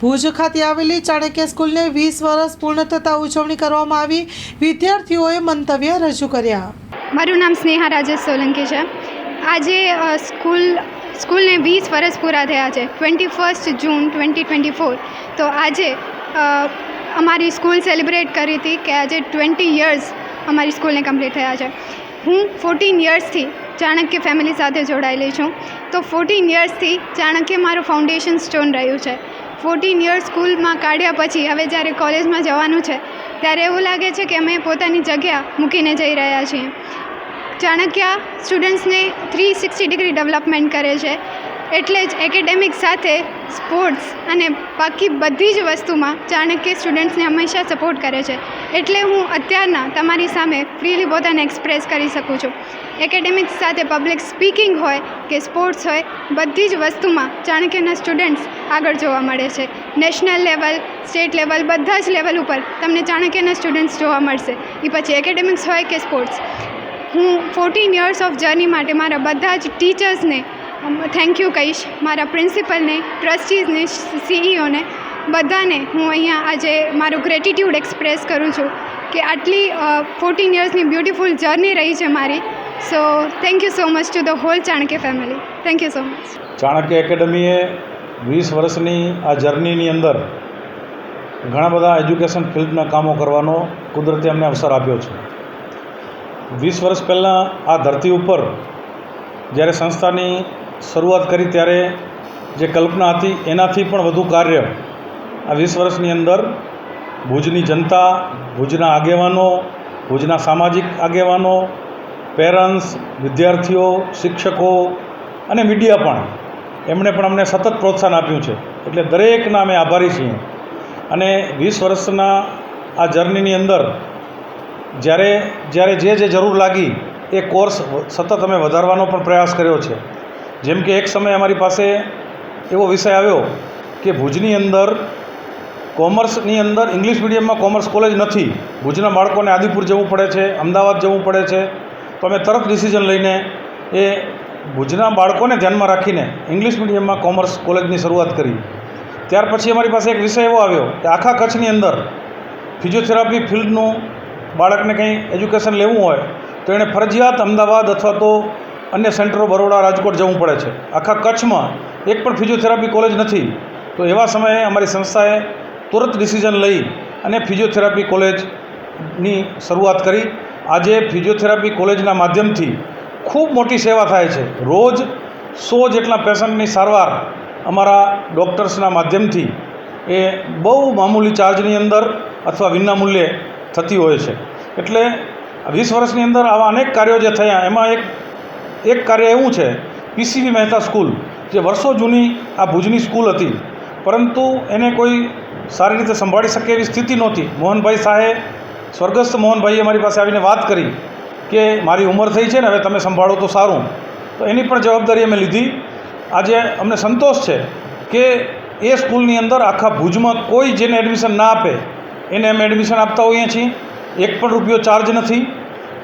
ભુજ ખાતે આવેલી ચાણક્ય સ્કૂલને વીસ વર્ષ પૂર્ણ થતાં ઉજવણી કરવામાં આવી. વિદ્યાર્થીઓએ મંતવ્ય રજૂ કર્યા. મારું નામ સ્નેહા રાજેશ સોલંકી છે. આજે સ્કૂલ, સ્કૂલને વીસ વર્ષ પૂરા થયા છે. Twenty first June twenty twenty four તો આજે અમારી સ્કૂલ સેલિબ્રેટ કરી હતી કે આજે ટ્વેન્ટી યર્સ અમારી સ્કૂલને કમ્પ્લીટ થયા છે. હું ફોર્ટીન યર્સથી ચાણક્ય ફેમિલી સાથે જોડાયેલી છું. તો ફોર્ટીન યર્સથી ચાણક્ય મારું ફાઉન્ડેશન સ્ટોન રહ્યું છે. ફોર્ટીન યર્સ સ્કૂલમાં કાઢ્યા પછી હવે જ્યારે કોલેજમાં જવાનું છે, ત્યારે એવું લાગે છે કે અમે પોતાની જગ્યા મૂકીને જઈ રહ્યા છીએ. ચાણક્ય સ્ટુડન્ટ્સને થ્રી સિક્સટી ડિગ્રી ડેવલપમેન્ટ કરે છે. એટલે જ એકેડેમિક સાથે સ્પોર્ટ્સ અને બાકી બધી જ વસ્તુમાં ચાણક્ય સ્ટુડન્ટ્સને હંમેશા સપોર્ટ કરે છે. એટલે હું અત્યારના તમારી સામે ફ્રીલી પોતાને એક્સપ્રેસ કરી શકું છું. એકેડેમિક્સ સાથે પબ્લિક સ્પીકિંગ હોય કે સ્પોર્ટ્સ હોય, બધી જ વસ્તુમાં ચાણક્યના સ્ટુડન્ટ્સ આગળ જોવા મળે છે. નેશનલ લેવલ સ્ટેટ લેવલ બધા જ લેવલ ઉપર તમને ચાણક્યના સ્ટુડન્ટ્સ જોવા મળશે. એ પછી એકેડેમિક્સ હોય કે સ્પોર્ટ્સ હું ફોર્ટીન યર્સ ઓફ જર્ની માટે મારા બધા જ ટીચર્સને થેન્ક યુ કહીશ. મારા પ્રિન્સિપલને ટ્રસ્ટીઝને સીઈઓને બધાને હું અહીંયા આજે મારું ગ્રેટિટ્યૂડ એક્સપ્રેસ કરું છું કે આટલી ફોર્ટીન યર્સની બ્યુટિફુલ જર્ની રહી છે મારી. So thank you so much to the whole Chanakya family thank you so much Chanakya એકેડમીએ વીસ વર્ષની આ જર્નીની અંદર ઘણા બધા એજ્યુકેશન ફિલ્ડના કામો કરવાનો કુદરતે અમને અવસર આપ્યો છે. વીસ વર્ષ પહેલાં આ ધરતી ઉપર જ્યારે સંસ્થાની શરૂઆત કરી ત્યારે જે કલ્પના હતી, એનાથી પણ વધુ કાર્ય આ વીસ વર્ષની અંદર ભુજની જનતા, ભુજના આગેવાનો, ભુજના સામાજિક આગેવાનો, પેરેન્ટ્સ, વિદ્યાર્થીઓ, શિક્ષકો અને મીડિયા પણ, એમણે પણ અમને સતત પ્રોત્સાહન આપ્યું છે. એટલે દરેકના અમે આભારી છીએ. અને વીસ વર્ષના આ જર્નીની અંદર જ્યારે જ્યારે જે જે જરૂર લાગી, એ કોર્સ સતત અમે વધારવાનો પણ પ્રયાસ કર્યો છે. જેમ કે એક સમયે અમારી પાસે એવો વિષય આવ્યો કે ભુજની અંદર કોમર્સની અંદર ઇંગ્લિશ મીડિયમમાં કોમર્સ કોલેજ નથી. ભુજના બાળકોને આદિપુર જવું પડે છે, અમદાવાદ જવું પડે છે. તો અમે તરત ડિસિઝન લઈને એ ભુજના બાળકોને ધ્યાનમાં રાખીને ઇંગ્લિશ મીડિયમમાં કોમર્સ કોલેજની શરૂઆત કરી. ત્યાર પછી અમારી પાસે એક વિષય એવો આવ્યો કે આખા કચ્છની અંદર ફિઝિયોથેરાપી ફિલ્ડનું બાળકને કંઈ એજ્યુકેશન લેવું હોય તો એણે ફરજિયાત અમદાવાદ અથવા તો અન્ય સેન્ટરો બરોડા, રાજકોટ જવું પડે છે. આખા કચ્છમાં એક પણ ફિઝિયોથેરાપી કોલેજ નથી. તો એવા સમયે અમારી સંસ્થાએ તુરંત ડિસિઝન લઈ અને ફિઝિયોથેરાપી કોલેજની શરૂઆત કરી. આજે ફિઝિયોથેરાપી કોલેજના માધ્યમથી ખૂબ મોટી સેવા થાય છે. રોજ સો જેટલા પેશન્ટની સારવાર અમારા ડૉક્ટર્સના માધ્યમથી એ બહુ મામૂલી ચાર્જની અંદર અથવા વિના મૂલ્યે થતી હોય છે. એટલે વીસ વર્ષની અંદર આવા અનેક કાર્યો જે થયા, એમાં એક એક કાર્ય એવું છે પીસીવી મહેતા સ્કૂલ, જે વર્ષો જૂની આ ભુજની સ્કૂલ હતી. પરંતુ એને કોઈ સારી રીતે સંભાળી શકે એવી સ્થિતિ નહોતી. મોહનભાઈ શાહે, સ્વર્ગસ્થ મોહનભાઈએ મારી પાસે આવીને વાત કરી કે મારી ઉંમર થઈ છે ને, હવે તમે સંભાળો તો સારું. તો એની પણ જવાબદારી અમે લીધી. આજે અમને સંતોષ છે કે એ સ્કૂલની અંદર આખા ભુજમાં કોઈ જેને એડમિશન ના આપે, એને અમે એડમિશન આપતા હોઈએ છીએ. એક પણ રૂપિયો ચાર્જ નથી.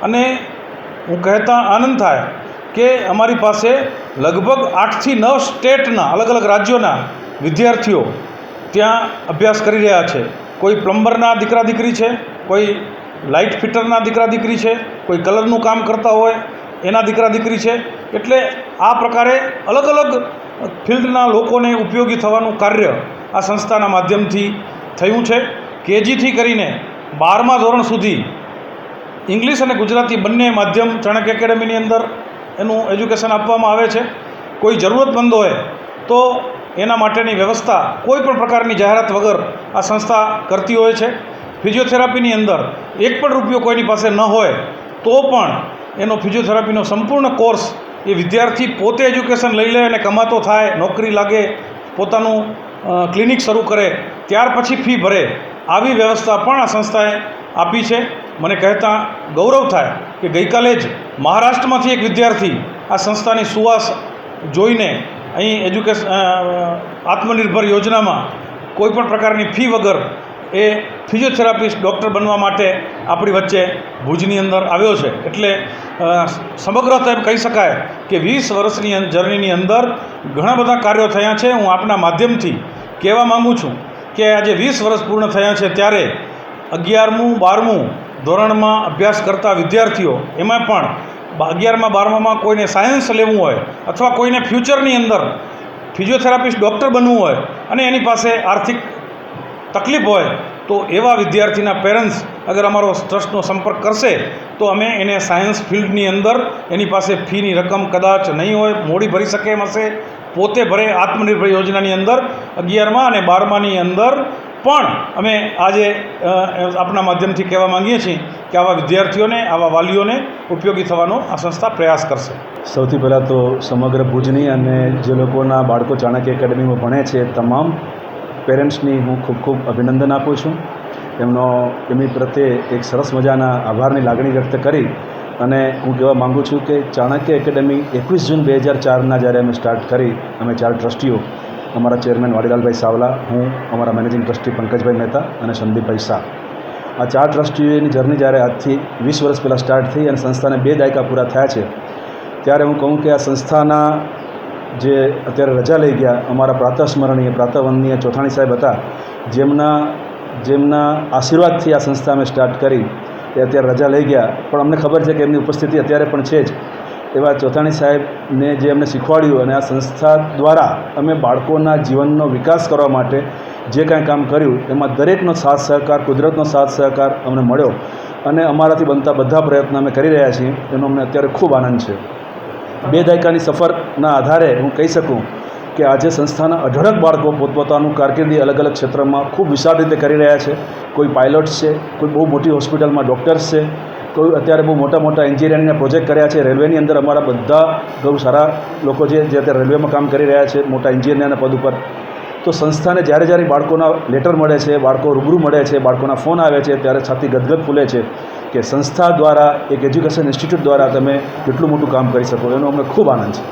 અને હું કહેતા આનંદ થાય કે અમારી પાસે લગભગ આઠથી નવ સ્ટેટના, અલગ અલગ રાજ્યોના વિદ્યાર્થીઓ ત્યાં અભ્યાસ કરી રહ્યા છે. કોઈ પ્લમ્બરના દીકરા દીકરી છે, કોઈ લાઇટ ફિટરના દીકરા દીકરી છે, કોઈ કલરનું કામ કરતા હોય એના દીકરા દીકરી છે. એટલે આ પ્રકારે અલગ અલગ ફિલ્ડના લોકોને ઉપયોગી થવાનું કાર્ય આ સંસ્થાના માધ્યમથી થયું છે. કેજીથી કરીને બારમા ધોરણ સુધી ઇંગ્લિશ અને ગુજરાતી બંને માધ્યમ, ચાણક્ય એકેડમીની અંદર એનું એજ્યુકેશન આપવામાં આવે છે. કોઈ જરૂરતમંદ હોય તો એના માટેની વ્યવસ્થા કોઈ પણ પ્રકારની જાહેરાત વગર આ સંસ્થા કરતી હોય છે. ફિઝિયોથેરાપીની અંદર એક પણ રૂપિયો કોઈની પાસે ન હોય તો પણ એનો ફિઝિયોથેરાપીનો સંપૂર્ણ કોર્સ એ વિદ્યાર્થી પોતે એજ્યુકેશન લઈ લે અને કમાતો થાય, નોકરી લાગે, પોતાનું ક્લિનિક શરૂ કરે, ત્યાર પછી ફી ભરે, આવી વ્યવસ્થા પણ આ સંસ્થાએ આપી છે. મને કહેતા ગૌરવ થાય કે ગઈકાલે જ મહારાષ્ટ્રમાંથી એક વિદ્યાર્થી આ સંસ્થાની સુવાસ જોઈને અહીં એજ્યુકેશન આત્મનિર્ભર યોજનામાં કોઈપણ પ્રકારની ફી વગર એ ફિઝિયોથેરાપિસ્ટ ડૉક્ટર બનવા માટે આપણી વચ્ચે ભુજની અંદર આવ્યો છે. એટલે સમગ્રતા એમ કહી શકાય કે વીસ વર્ષની જર્નીની અંદર ઘણા બધા કાર્યો થયા છે. હું આપના માધ્યમથી કહેવા માગું છું કે આજે વીસ વર્ષ પૂર્ણ થયા છે ત્યારે અગિયારમું, બારમું ધોરણમાં અભ્યાસ કરતા વિદ્યાર્થીઓ, એમાં પણ અગિયારમાં, બારમામાં કોઈને સાયન્સ લેવું હોય અથવા કોઈને ફ્યુચરની અંદર ફિઝિયોથેરાપિસ્ટ ડૉક્ટર બનવું હોય અને એની પાસે આર્થિક તકલીફ હોય, તો એવા વિદ્યાર્થીના પેરેન્ટ્સ અગર અમારો ટ્રસ્ટનો સંપર્ક કરશે, તો અમે એને સાયન્સ ફિલ્ડની અંદર એની પાસે ફીની રકમ કદાચ નહીં હોય, મોડી ભરી શકે એમ હશે, પોતે ભરે આત્મનિર્ભર યોજનાની અંદર અગિયારમાં અને બારમાની અંદર પણ અમે આજે આપણા માધ્યમથી કહેવા માંગીએ છીએ કે આવા વિદ્યાર્થીઓને, આવા વાલીઓને ઉપયોગી થવાનો આ સંસ્થા પ્રયાસ કરશે. સૌથી પહેલાં તો સમગ્ર ભુજની અને જે લોકોના બાળકો ચાણક્ય એકેડમીમાં ભણે છે, તમામ પેરેન્ટ્સની હું ખૂબ ખૂબ અભિનંદન આપું છું. એમનો એમની પ્રત્યે એક સરસ મજાના આભારની લાગણી વ્યક્ત કરી અને હું કહેવા માગું છું કે ચાણક્ય એકેડમી એકવીસ જૂન બે હજાર ચારના જ્યારે અમે સ્ટાર્ટ કરી, અમે ચાર ટ્રસ્ટીઓ અમારા ચેરમેન વાડીલાલભાઈ સાવલા, હું, અમારા મેનેજિંગ ટ્રસ્ટી પંકજભાઈ મહેતા અને સંદીપભાઈ શાહ. આ ચાર ટ્રસ્ટીઓની જર્ની જ્યારે આજથી વીસ વર્ષ પહેલાં સ્ટાર્ટ થઈ અને સંસ્થાને બે દાયકા પૂરા થયા છે, ત્યારે હું કહું કે આ સંસ્થાના જે અત્યારે રજા લઈ ગયા, અમારા પ્રાતઃસ્મરણીય, પ્રાતઃવંદનીય ચોથાણી સાહેબ હતા, જેમના જેમના આશીર્વાદથી આ સંસ્થા અમે સ્ટાર્ટ કરી, એ અત્યારે રજા લઈ ગયા. પણ અમને ખબર છે કે એમની ઉપસ્થિતિ અત્યારે પણ છે જ. એવા ચોથાણી સાહેબને જે અમને શીખવાડ્યું અને આ સંસ્થા દ્વારા અમે બાળકોના જીવનનો વિકાસ કરવા માટે જે કાંઈ કામ કર્યું, એમાં દરેકનો સાથ સહકાર, કુદરતનો સાથ સહકાર અમને મળ્યો અને અમારાથી બનતા બધા પ્રયત્નો અમે કરી રહ્યા છીએ, એનો અમને અત્યારે ખૂબ આનંદ છે. બે દાયકાની સફરના આધારે હું કહી શકું કે આજે સંસ્થાના અઢળક બાળકો પોતપોતાનું કારકિર્દી અલગ અલગ ક્ષેત્રમાં ખૂબ વિશાળ રીતે કરી રહ્યા છે. કોઈ પાયલોટ્સ છે, કોઈ બહુ મોટી હોસ્પિટલમાં ડૉક્ટર્સ છે કોઈ અત્યારે બહુ મોટા મોટા એન્જિનિયરિંગના પ્રોજેક્ટ કર્યા છે. રેલવેની અંદર અમારા બધા બહુ સારા લોકો છે, જે અત્યારે રેલવેમાં કામ કરી રહ્યા છે, મોટા એન્જિનિયરના પદ ઉપર. તો સંસ્થાને જ્યારે જ્યારે બાળકોના લેટર મળે છે, બાળકો રૂબરૂ મળે છે, બાળકોના ફોન આવે છે, ત્યારે છાતી ગદગદ ફૂલે છે કે સંસ્થા દ્વારા, એક એજ્યુકેશન ઇન્સ્ટિટ્યૂટ દ્વારા તમે કેટલું મોટું કામ કરી શકો. એનો અમને ખૂબ આનંદ છે.